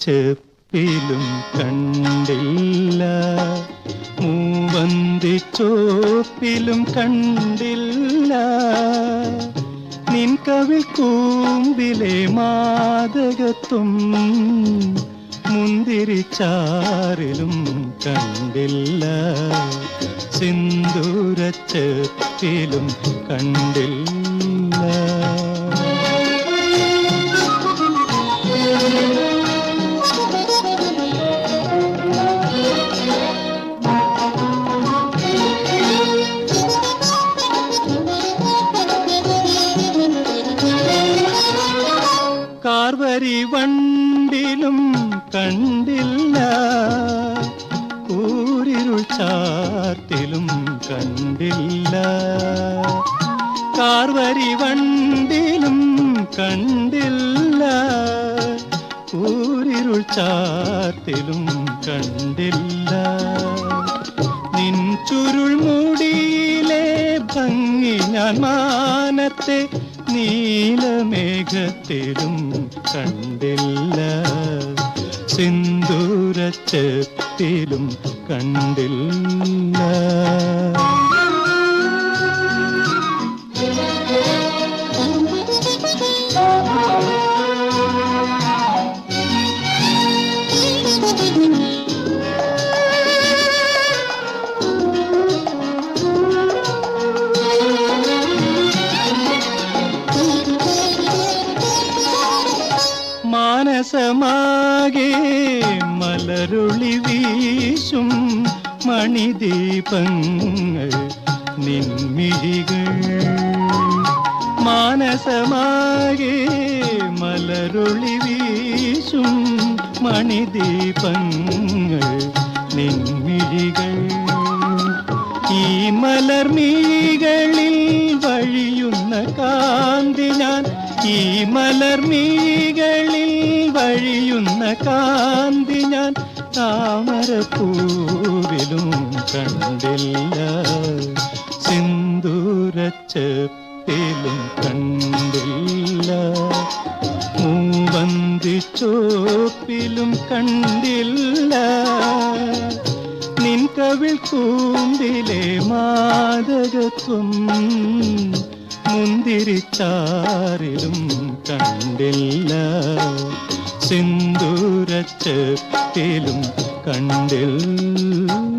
ചെപ്പിലും കണ്ടില്ല. മൂവന്തി ചോപ്പിലും കണ്ടില്ല. നിൻ കവി കൂമ്പിലെ മാതകത്തും മുന്തിരിച്ചാറിലും കണ്ടില്ല. സിന്ദൂരച്ചെപ്പിലും കണ്ടില്ല. കാർവരി വണ്ടിലും കണ്ടില്ല. കൂരിരുൾ ചാർത്തിലും കണ്ടില്ല. കാർവരി വണ്ടിലും കണ്ടില്ല. കൂരിരുൾ ചാർത്തിലും കണ്ടില്ല. നിൻ ചുരുൾ മുടിയിലെ ഭംഗി ഞാൻ മാനത്തെ നീലമേഘത്തിലും കണ്ടില്ല. സിന്ദൂരച്ചത്തിലും കണ്ടില്ല. മാനസമാകെ മലരുളി വീശും മണിദീപങ്ങൾ നിൻമിഴികൾ. മാനസമാകെ മലരുളി വീശും മണിദീപങ്ങൾ നിൻമിഴികൾ. ഈ മലർമിഴികളിൽ വഴിയുന്ന കാന്തി ഞാൻ ഈ മലർമീകളിൽ വഴിയുന്ന കാന്തി ഞാൻ താമരപ്പൂവിലും കണ്ടില്ല. സിന്ദൂരച്ചപ്പിലും കണ്ടില്ല. മൂവന്തി ചോപ്പിലും കണ്ടില്ല. നിൻ കവിൾ കൂമ്പിലെ മാതകത്വം മുന്തിരിച്ചാറിലും കണ്ടില്ല. സിന്ദൂരച്ചത്തിലും കണ്ടില്ല.